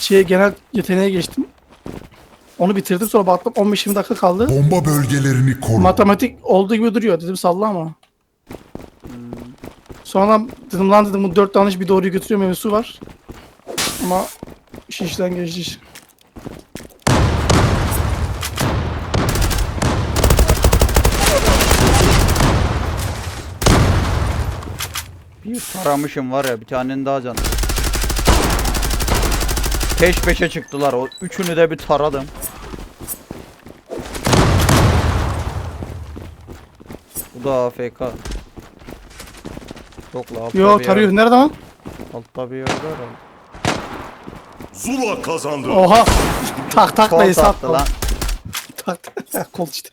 şeye genel yeteneğe geçtim. Onu bitirdim sonra baktım 15-20 dakika kaldı. Bomba bölgelerini koru. Matematik olduğu gibi duruyor dedim salla ama. Sonra dedim lan dedim bu dört yanlış bir doğruyu götürüyor mevzusu var. Ama iş işten geçti iş. Bir taramışım var ya bir tanenin daha canı. Peş peşe çıktılar o üçünü de bir taradım. Bu da AFK. Yok la Yo tarıyor. Nerede lan? Altta bir yerde herhalde. Zula kazandı. Oha. tak tak sat sattı lan. Tak tak. Kol işte.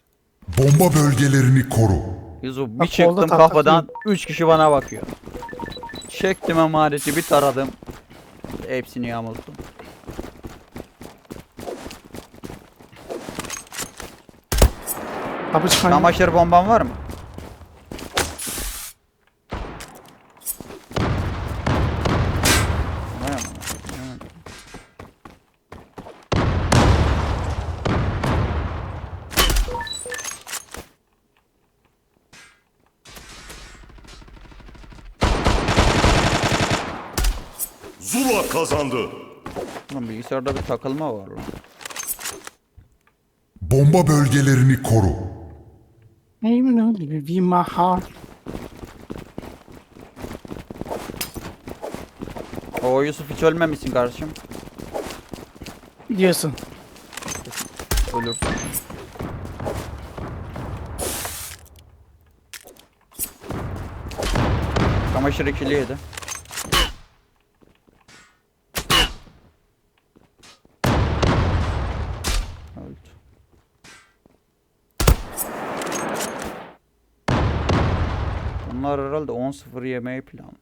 Bomba bölgelerini koru. Yusuf bir Bak, çıktım kolda tak kafadan 3 kişi bana bakıyor. Çektim emaneti bir taradım. Hepsini yamulttum. Kapı çıkan. Çamaşır bomban var mı? Zula kazandı. Lan bilgisayarda bir takılma var lan. Bomba bölgelerini koru. Neyim ne oldu? Bir mahal. O Yusuf hiç ölmemişsin kardeşim. Diyorsun. Ölürsün. Çamaşır ikiliydi. Öldü. Bunlar herhalde 10-0 yemeği planlıyor.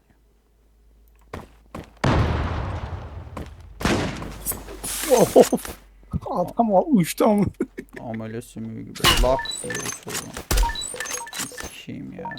Of. Adam uçtu ama. Amele sümüğü gibi lak diye uçurdum. Sikeyim ya.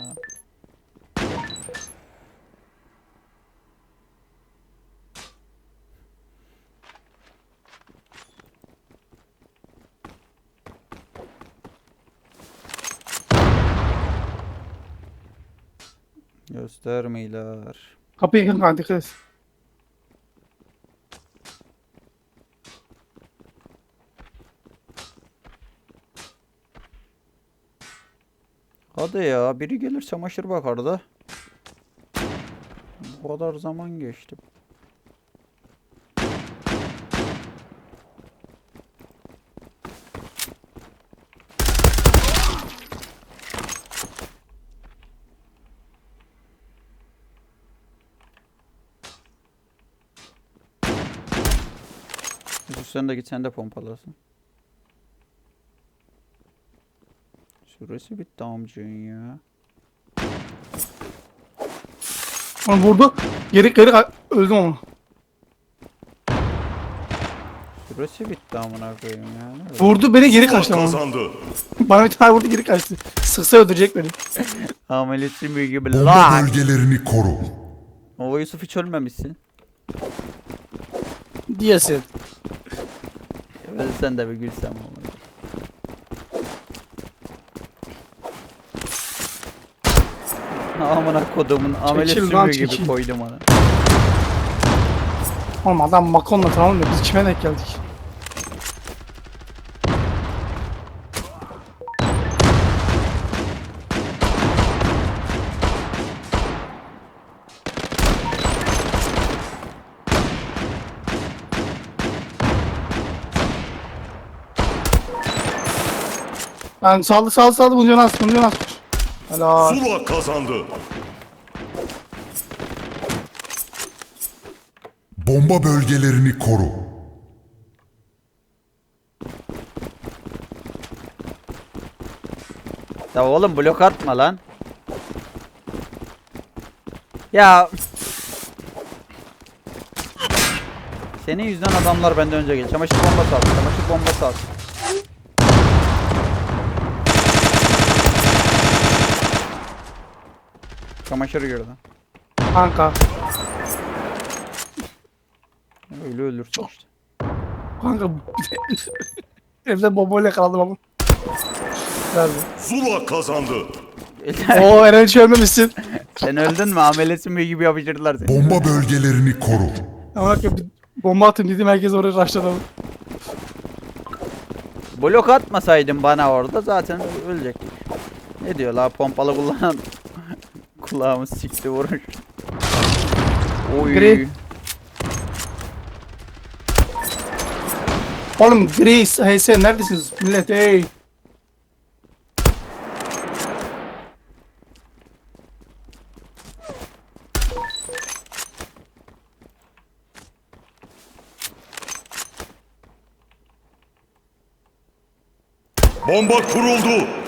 Göstermeyler. Kapıya yakın kanka dikkat et. Hadi ya biri gelir çamaşır bakar da. Bu kadar zaman geçti. Sen de git sen de pompalasın. Süresi bitti amcığın ya. Onu vurdu. Geri geri ka- öldüm ama. Süresi bitti amına koyayım ya. Ne öyle? Vurdu beni geri kaçtı ama. kazandı. Bana bir tane vurdu geri kaçtı. Sıksa öldürecek beni. Ameliyatın büyük gibi Bomba lak. bölgelerini koru. O Yusuf hiç ölmemişsin. Diyesin. Ben sen de bir gülsem olur. Amına kodumun ameliyat Çekil lan, sümüğü gibi çekil. koydum ona. Oğlum adam Makon'la tamam da biz kime denk geldik? Ben saldı saldı saldı bunu Jonas bunu Jonas. Helal. Zula kazandı. Bomba bölgelerini koru. Ya oğlum blok atma lan. Ya. Senin yüzünden adamlar benden önce geliyor. Çamaşır bombası at. Çamaşır bombası at. Çamaşır girdi. Kanka. Öyle ölürsün işte. Kanka evde bombayla kaldım ama. Nerede? Zula kazandı. Oo Eren hiç ölmemişsin. Sen öldün mü? Amelesin mi gibi yapıştırdılar seni. Bomba bölgelerini koru. Ama bak bir bomba atayım dedim herkes oraya ama. Blok atmasaydın bana orada zaten ölecektik. Ne diyor la pompalı kullanan kulağımı sikti vuruş. Oy. Gri. Oğlum Gris, hey sen neredesiniz millet hey. Bomba kuruldu.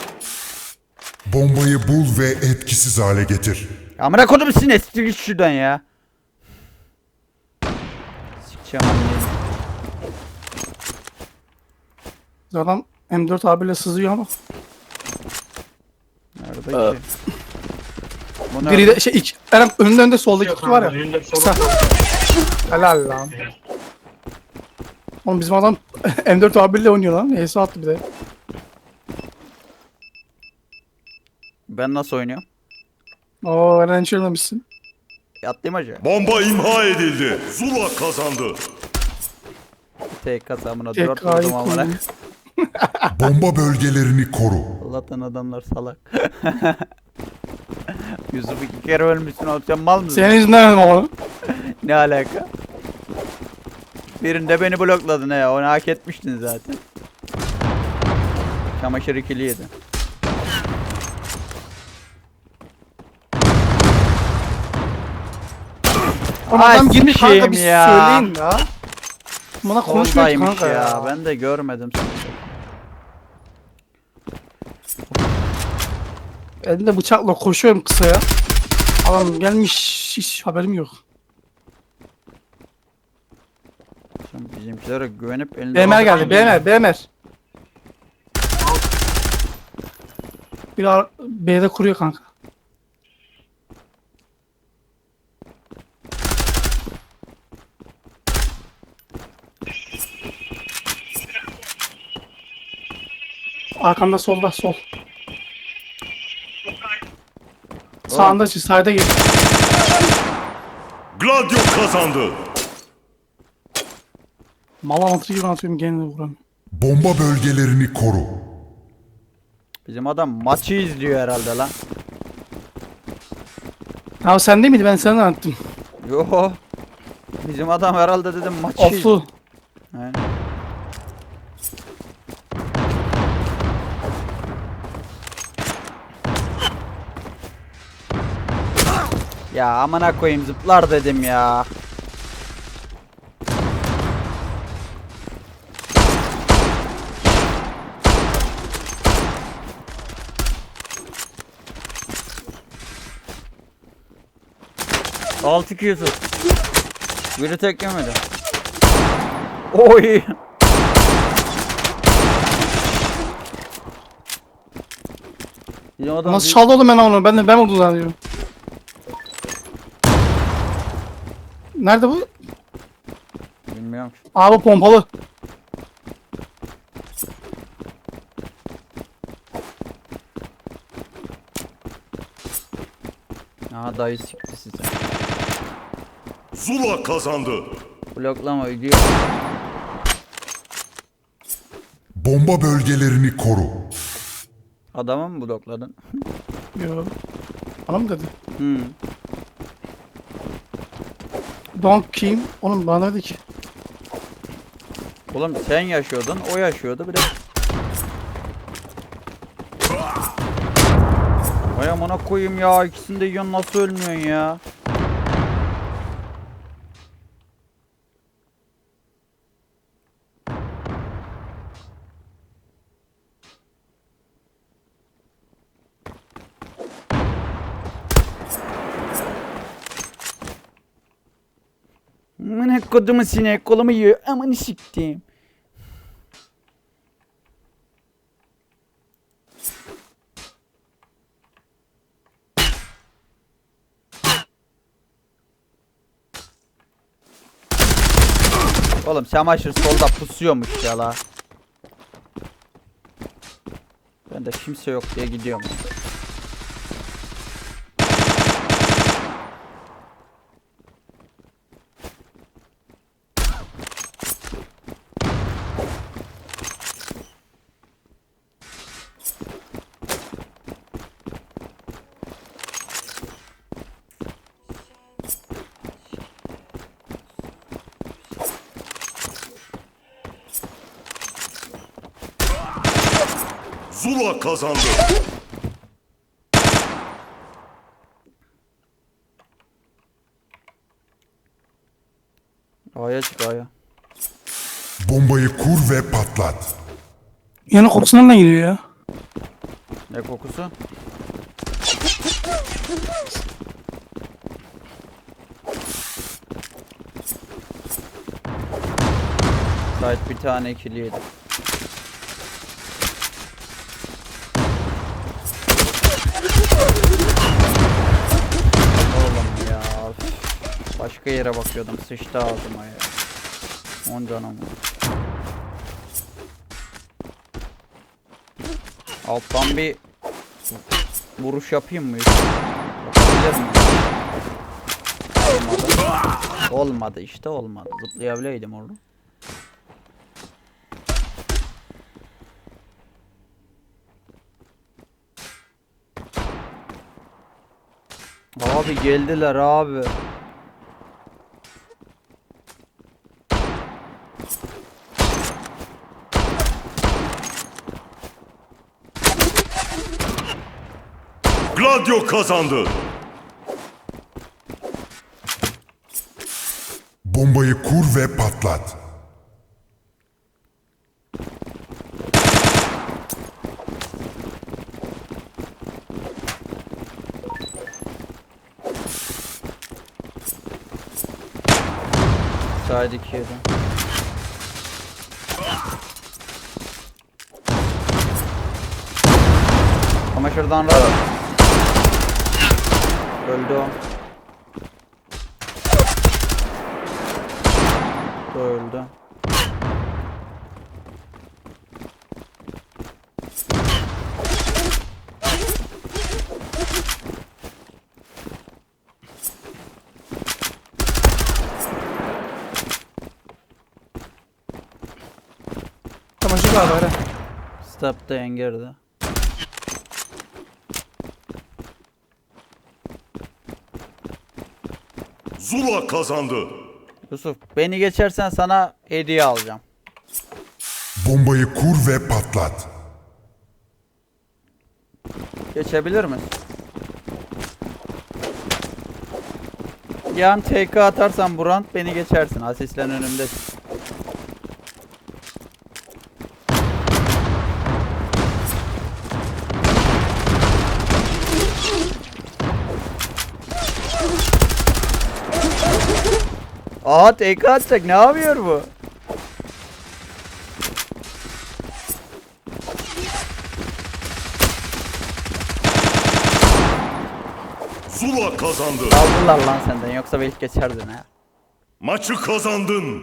Bombayı bul ve etkisiz hale getir. Amına kodum sine siktir git şuradan ya. Sikeceğim anneyi. Adam M4 abiyle sızıyor ama. Nerede ki? Bu Biri de şey iki, Eren önünde önünde soldaki kutu var ya. Kısa. Helal lan. Oğlum bizim adam M4 abiyle oynuyor lan. Neyse attı bir de. Ben nasıl oynuyorum? Oo Eren hiç ölmemişsin. Acı. Bomba imha edildi. Zula kazandı. Tek kasamına Tek dört vurdum amına. kayıp. Bomba bölgelerini koru. Allah'tan adamlar salak. Yusuf iki kere ölmüşsün oğlum sen mal mısın? Senin yüzünden öldüm ama. Ne alaka? Birinde beni blokladın he onu hak etmiştin zaten. Çamaşır ikili yedi. Oğlum Ay, adam girmiş kanka sikeyim bir ya. söyleyin ya. Bana konuşmuyor ki Oradaymış kanka ya. ya. Ben de görmedim seni. Elimde bıçakla koşuyorum kısaya. Adam gelmiş hiç haberim yok. Sen bizimkilere güvenip elinde... BMR geldi BMR BMR. Bir B'de kuruyor kanka. Arkanda solda sol. Sağında çiz, sağda gel. Gladio kazandı. Mal anlatır gibi anlatıyorum gene de vuran. Bomba bölgelerini koru. Bizim adam maçı izliyor herhalde lan. Ha sen değil miydi ben sana anlattım. Yo. Bizim adam herhalde dedim maçı izliyor. Oflu. Ya amına koyayım zıplar dedim ya. Altı Yusuf. Biri tek yemedi. Oy. Adam Nasıl çaldı oğlum ben onu? Ben de ben oldu zannediyorum. Nerede bu? Bilmiyorum. Abi pompalı. Aha dayı sikti size. Zula kazandı. Bloklama gidiyor. Bomba bölgelerini koru. Adamı mı blokladın? Yo. Bana mı dedi? Hmm. Donk kim? Oğlum bana dedi ki. Oğlum sen yaşıyordun, o yaşıyordu bir de. Vay amına koyayım ya ikisini de yiyorsun nasıl ölmüyorsun ya? Amına kodumu sinek kolumu yiyor. Amanı siktim. Oğlum çamaşır solda pusuyormuş ya la. Ben de kimse yok diye gidiyorum. Zula kazandı. Aya çık aya. Bombayı kur ve patlat. Yani kokusu nereden geliyor ya? Ne kokusu? Sait bir tane ikili yedi. Oğlum ya. üf. Başka yere bakıyordum. Sıçtı ağzıma ya. 10 canım var. Alttan bir vuruş yapayım mı? Yapabilir miyim? Olmadı. Olmadı işte olmadı. Zıplayabileydim orada. Abi geldiler abi. Gladio kazandı. Bombayı kur ve patlat. Side 2 yedi. Çamaşırdan rahat. Öldü o. Bu öldü. Çamaşır galiba Eren. Step de engerdi. Zula kazandı. Yusuf beni geçersen sana hediye alacağım. Bombayı kur ve patlat. Geçebilir misin? Yan TK atarsan Burant beni geçersin. Asislen önümdesin. Aa TK atacak ne yapıyor bu? Zula kazandı. Aldılar lan senden yoksa belki geçerdin ha. Maçı kazandın.